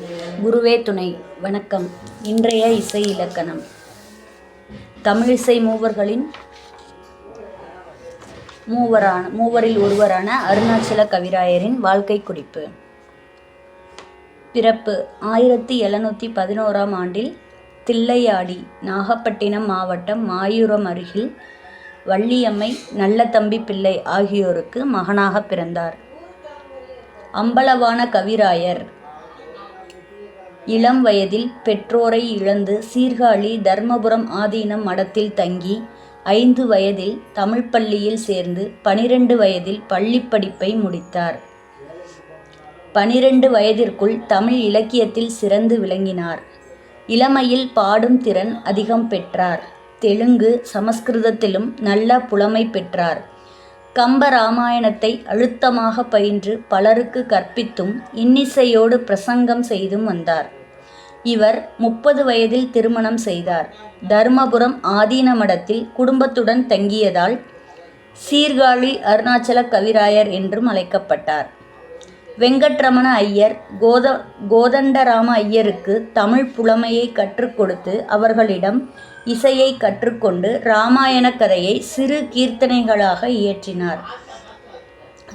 குருவே துணை வணக்கம். இன்றைய இசை இலக்கணம். தமிழிசை மூவர்களின் மூவரான மூவரில் ஒருவரான அருணாச்சல கவிராயரின் வாழ்க்கை குறிப்பு. பிறப்பு ஆயிரத்தி எழுநூற்றி பதினோராம் ஆண்டில் தில்லையாடி நாகப்பட்டினம் மாவட்டம் மாயூரம் அருகில் வள்ளியம்மை நல்லதம்பி பிள்ளை ஆகியோருக்கு மகனாக பிறந்தார். அம்பலவான கவிராயர் இளம் வயதில் பெற்றோரை இழந்து சீர்காழி தர்மபுரம் ஆதீனம் மடத்தில் தங்கி ஐந்து வயதில் தமிழ் பள்ளியில் சேர்ந்து பனிரெண்டு வயதில் பள்ளிப்படிப்பை முடித்தார். பனிரெண்டு வயதிற்குள் தமிழ் இலக்கியத்தில் சிறந்து விளங்கினார். இளமையில் பாடும் திறன் அதிகம் பெற்றார். தெலுங்கு சமஸ்கிருதத்திலும் நல்ல புலமை பெற்றார். கம்பராமாயணத்தை அழுத்தமாக பயின்று பலருக்கு கற்பித்தும் இன்னிசையோடு பிரசங்கம் செய்தும் வந்தார். இவர் முப்பது வயதில் திருமணம் செய்தார். தர்மபுரம் ஆதீன மடத்தில் குடும்பத்துடன் தங்கியதால் சீர்காழி அருணாச்சல கவிராயர் என்றும் அழைக்கப்பட்டார். வெங்கட்ரமண ஐயர் கோத கோதண்டராம ஐயருக்கு தமிழ் புலமையை கற்றுக் கொடுத்து அவர்களிடம் இசையை கற்றுக்கொண்டு இராமாயண கதையை சிறு கீர்த்தனைகளாக இயற்றினார்.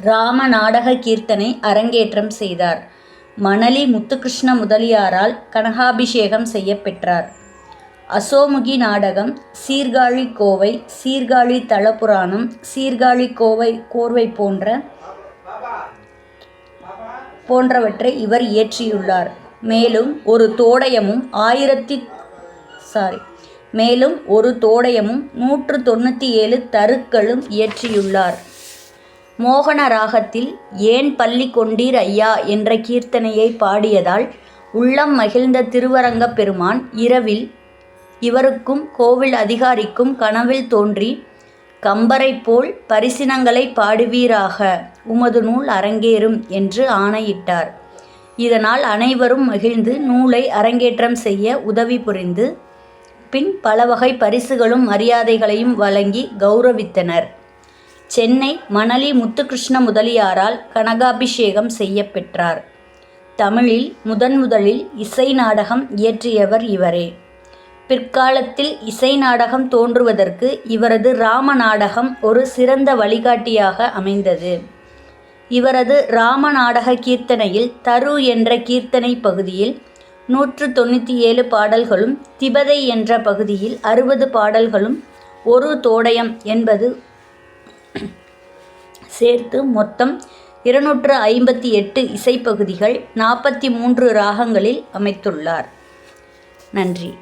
ராம நாடக கீர்த்தனை அரங்கேற்றம் செய்தார். மணலி முத்துகிருஷ்ண முதலியாரால் கனகாபிஷேகம் செய்யப்பெற்றார். அசோமுகி நாடகம் சீர்காழி கோவை சீர்காழி தலபுராணம் சீர்காழி கோவை கோர்வை போன்ற போன்றவற்றை இவர் இயற்றியுள்ளார். மேலும் ஒரு தோடயமும் ஆயிரத்தி சாரி. மேலும் ஒரு தோடயமும் நூற்று தொண்ணூற்றி ஏழு தருக்களும் இயற்றியுள்ளார். மோகன ராகத்தில் ஏன் பள்ளி கொண்டீர் ஐயா என்ற கீர்த்தனையை பாடியதால் உள்ளம் மகிழ்ந்த திருவரங்க பெருமான் இரவில் இவருக்கும் கோவில் அதிகாரிக்கும் கனவில் தோன்றி கம்பரைப் போல் பரிசினங்களை பாடுவீராக உமது நூல் அரங்கேறும் என்று ஆணையிட்டார். இதனால் அனைவரும் மகிழ்ந்து நூலை அரங்கேற்றம் செய்ய உதவி புரிந்து பின் பல வகை பரிசுகளும் மரியாதைகளையும் வழங்கி கௌரவித்தனர். சென்னை மணலி முத்துகிருஷ்ண முதலியாரால் கனகாபிஷேகம் செய்யப்பெற்றார். தமிழில் முதன் முதலில் இசை நாடகம் இயற்றியவர் இவரே. பிற்காலத்தில் இசை நாடகம் தோன்றுவதற்கு இவரது ராம நாடகம் ஒரு சிறந்த வழிகாட்டியாக அமைந்தது. இவரது ராம நாடக கீர்த்தனையில் தரு என்ற கீர்த்தனை பகுதியில் நூற்று தொண்ணூற்றி ஏழு பாடல்களும் திபதை என்ற பகுதியில் அறுபது பாடல்களும் ஒரு தோடயம் என்பது சேர்த்து மொத்தம் இருநூற்று ஐம்பத்தி எட்டு இசைப்பகுதிகள் நாற்பத்தி மூன்று ராகங்களில் அமைத்துள்ளார். நன்றி.